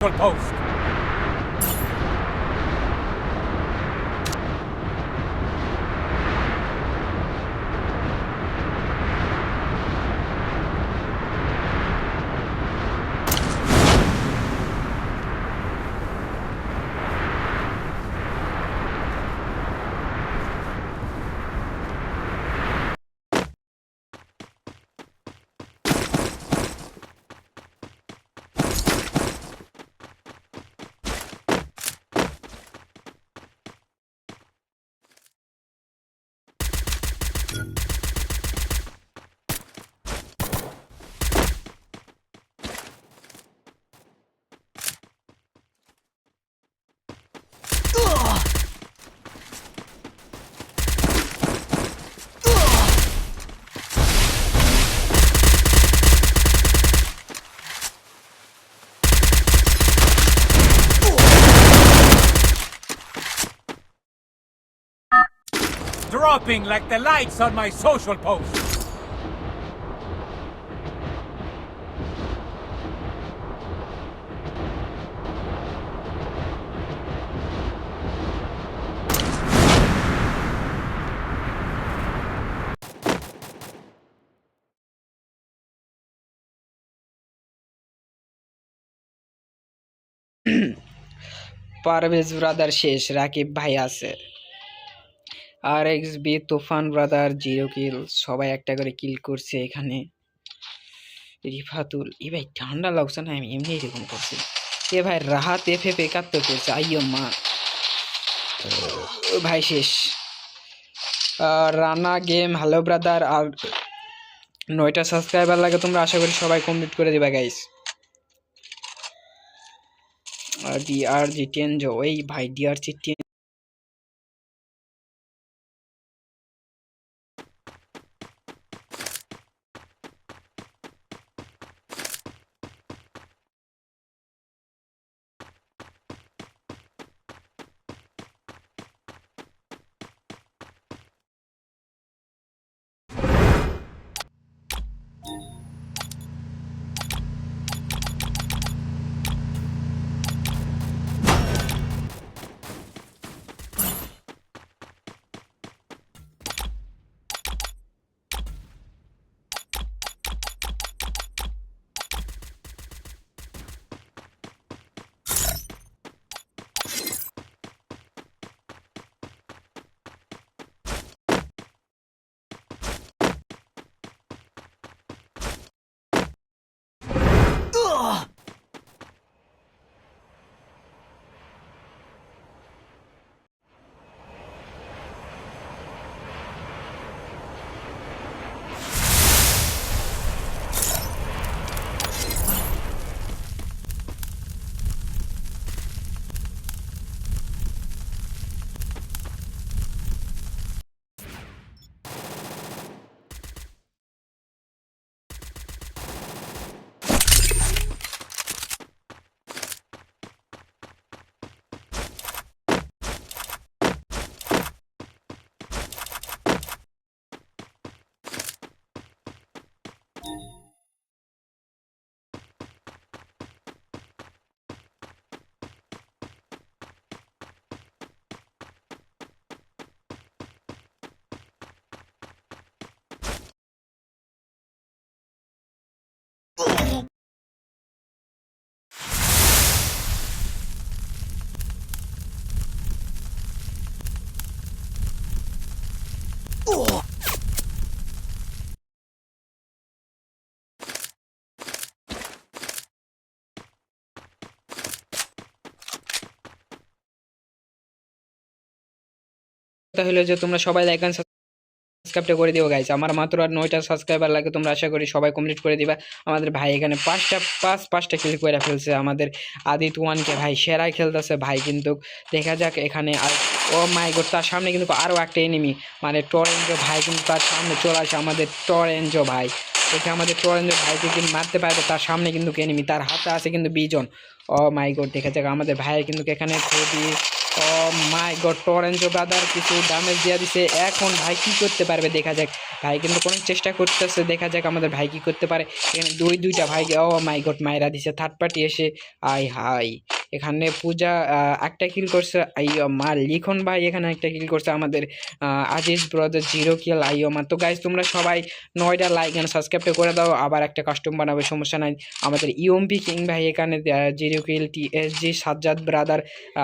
post. Dropping like the lights on my social post. Parvez brother শেষ রাকিব ভাই আছে আর X B Tufan brother zero kill সবাই একটা করে কিল করছে এখানে। রিফাতুল, এ ভাই ঠান্ডা লাগছে না, আমি এমনি এরকম করছি। এ ভাই রাহাত এফ এফ একাত্তর করছে, আইয়ো মা। ভাই শেষ। রানা গেম, হ্যালো ব্রাদার, আর নয়টা সাবস্ক্রাইবার লাগে তোমরা, আশা করি সবাই কমপ্লিট করে দিবা গাইস আর ডিআর জি টেন জো ওই ভাই ডিআর জি টেন কথা হলো যে তোমরা সবাই লাইক এন্ড সাবস্ক্রাইবটা করে দিও গাইস আমার মাত্র আর নয়টা সাবস্ক্রাইবার লাগে, তোমরা আশা করি সবাই কমপ্লিট করে দিবা। আমাদের ভাই এখানে পাঁচটা, পাঁচ, পাঁচটা কিল করে ফেলছে। আমাদের আদিত ওয়ানকে ভাই সেরাই খেলতেছে। ভাই কিন্তু দেখা যাক এখানে আর ও মাই গড তার সামনে কিন্তু আরও একটা এনিমি মানে টরেঞ্জো ভাই কিন্তু তার সামনে চলে আসে আমাদের টরেঞ্জো ভাই। দেখে আমাদের টরেঞ্জো ভাইকে কিন্তু মারতে পারবে, তার সামনে কিন্তু এনিমি তার হাতে আছে কিন্তু বিজন। ও মাই গড দেখা যাক আমাদের ভাইয়ের কিন্তু এখানে খুবই ও মাই গড টরেঞ্জো ব্রাদার কিছু ড্যামেজ দিয়ে দিছে। এখন ভাই কি করতে পারবে? দেখা যাক। ভাই কিন্তু অনেক চেষ্টা করতেছে। দেখা যাক আমাদের ভাই কি করতে পারে। এখানে দুই, দুইটা ভাই ও মাই গড মাইরা দিছে। থার্ড পার্টি এসে আই হাই এখানে পূজা একটা কিল করছে। আইও মা, লিখন ভাই এখানে একটা কিল করছে আমাদের আজিজ ব্রাদার জিরো কিল আইও মা। তো গাইজ তোমরা সবাই নয়টা লাইক এন্ড সাবস্ক্রাইবটা করে দাও। আবার একটা কাস্টম বানাবে, সমস্যা নাই। আমাদের ইউএমপি কিং ভাই এখানে zero kill T S G Sajjad brother